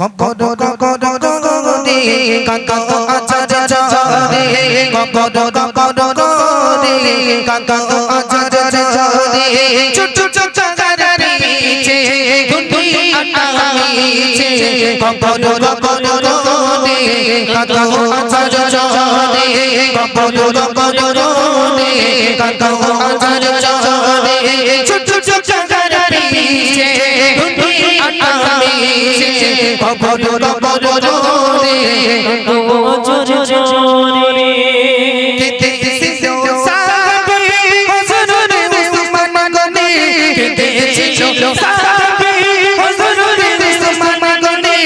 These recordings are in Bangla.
কবর কবর গরে কাকা আচার জরে কবর কবর গরে কাকা আচার জরে ছোট ছোট গারে পিছে ধুন্ধি আটা মিছে কবর কবর গরে কাকা আচার জরে কবর কবর গরে কাকা আচার জরে ছোট ছোট গারে কবর কবর কেতে হযরত উসমান গনে কেতে সিজো সাবে হযরত উসমান গনে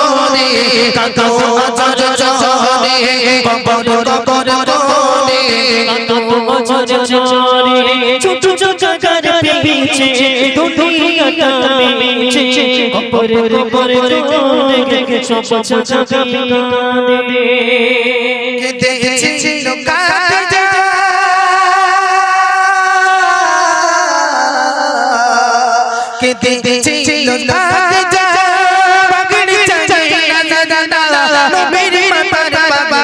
গনে কাকা পিছে দুনিয়াটা মিছে কপর কপর দেখে সব ছোট কাঁদে সিজো কাজা কেতে সিজো কাজা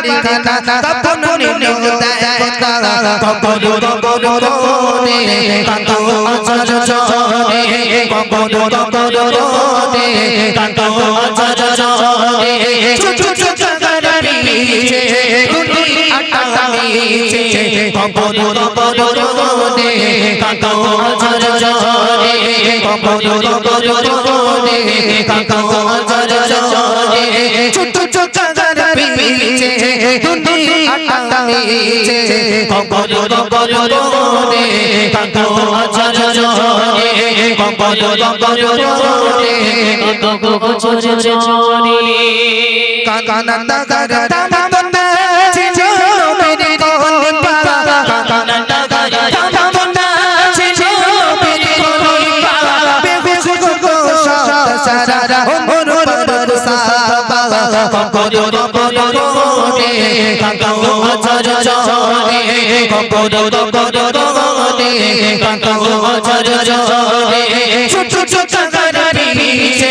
পাগড়ি খানা কাপন নিনে কথা কপর কপর রোনে কাকা আটা মিছে কাকা নন্দা গার তামান্না ছিল মেরে কোন পা বেহুশ গো সারা কপর কপর রোনে কাকা আচার জনে কপর কপর রোনে কাকা আচার জনে ছোট ছোট গার পিছে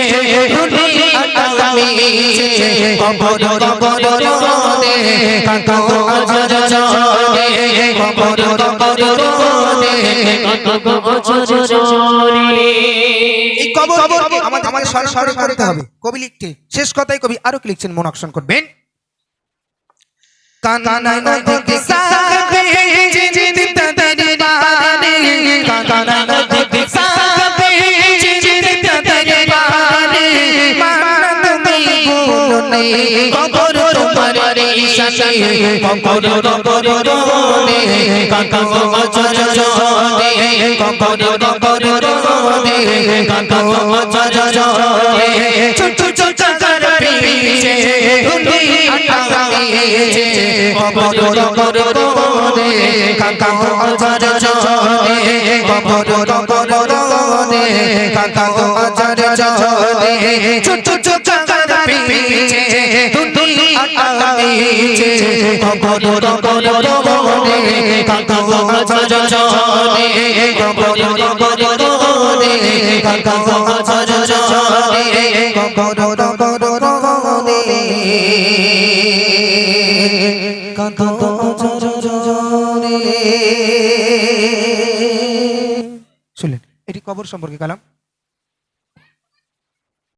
ধুলি আটা মিছে কপর কপর রোনে কাকা আচার জনে কপর কপর রোনে এই কবর আমাদের আমাদের স্বরে স্বরে করতে হবে। কবি লিখতে। শেষ কথায় কবি আরও লিখছেন? মনাকশন করবেন। সাবে সাবে কবর তোমার কবর কবর কাকা কবর কবর রোনে কাকা আচার জনে ছোট ছোট গার পিছে ধুলি আটা কবর কবর রোনে কাকা আচার জনে কবর কবর রোনে কাকা আচার জনে ছোট ছোট শুনলেন এটি কবর সম্পর্কে কালাম